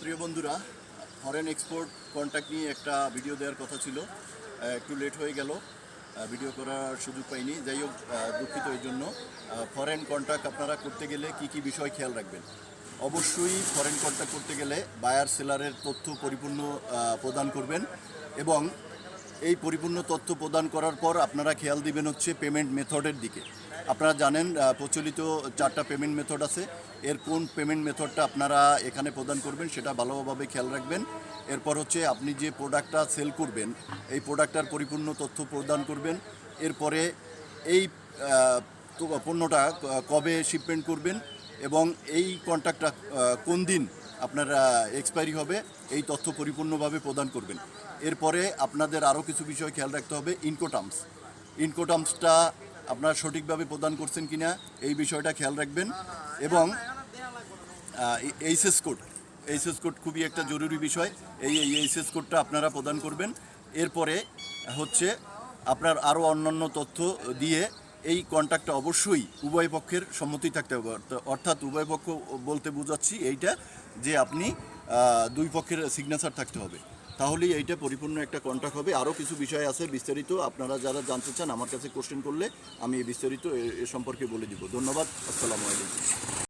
প্রিয় বন্ধুরা foreign export contact নিয়ে একটা ভিডিও দেওয়ার কথা ছিল। একটু লেট হয়ে গেল। ভিডিও করার সুযোগ পাইনি। যাই হোক দুঃখিত এই জন্য। ফরেন কন্ট্যাক্ট আপনারা করতে গেলে কি কি বিষয় খেয়াল রাখবেন? অবশ্যই ফরেন কন্ট্যাক্ট করতে গেলে বায়ার সেলারের তথ্য পরিপূর্ণ প্রদান করবেন এবং এই পরিপূর্ণ তথ্য প্রদান করার পর আপনারা খেয়াল দিবেন হচ্ছে পেমেন্ট মেথডের দিকে। আপনারা জানেন প্রচলিত চারটা পেমেন্ট মেথড আছে। এর কোন পেমেন্ট মেথডটা আপনারা এখানে প্রদান করবেন সেটা ভালোভাবে খেয়াল রাখবেন। এরপর হচ্ছে আপনি যে প্রোডাক্টটা সেল করবেন, এই প্রোডাক্টটার পরিপূর্ণ তথ্য প্রদান করবেন। এরপরে এই পণ্যটা কবে শিপমেন্ট করবেন এবং এই কন্ট্রাক্টটা কোন দিন আপনার এক্সপায়ারি হবে, এই তথ্য পরিপূর্ণভাবে প্রদান করবেন। এরপরে আপনাদের আরও কিছু বিষয় খেয়াল রাখতে হবে ইনকোটামস ইনকোটামসটা আপনারা সঠিকভাবে প্রদান করছেন কিনা, এই বিষয়টা খেয়াল রাখবেন এবং এইচএস কোড এইচএস কোড খুবই একটা জরুরি বিষয়, এই এইচএস কোডটা আপনারা প্রদান করবেন। এরপরে হচ্ছে আপনার আরও অন্যান্য তথ্য দিয়ে এই কন্ট্রাক্টটা অবশ্যই উভয় পক্ষের সম্মতি থাকতে হবে। অর্থ- অর্থাৎ উভয় পক্ষ বলতে বোঝাচ্ছি এইটা যে আপনি দুই পক্ষের সিগনেচার থাকতে হবে। তাহলেই এইটা পরিপূর্ণ একটা কন্ট্রাক্ট হবে। আরও কিছু বিষয় আছে বিস্তারিত, আপনারা যারা জানতে চান আমার কাছে কোশ্চেন করলে আমি বিস্তারিত এ সম্পর্কে বলে দিব। ধন্যবাদ, আসসালামু আলাইকুম।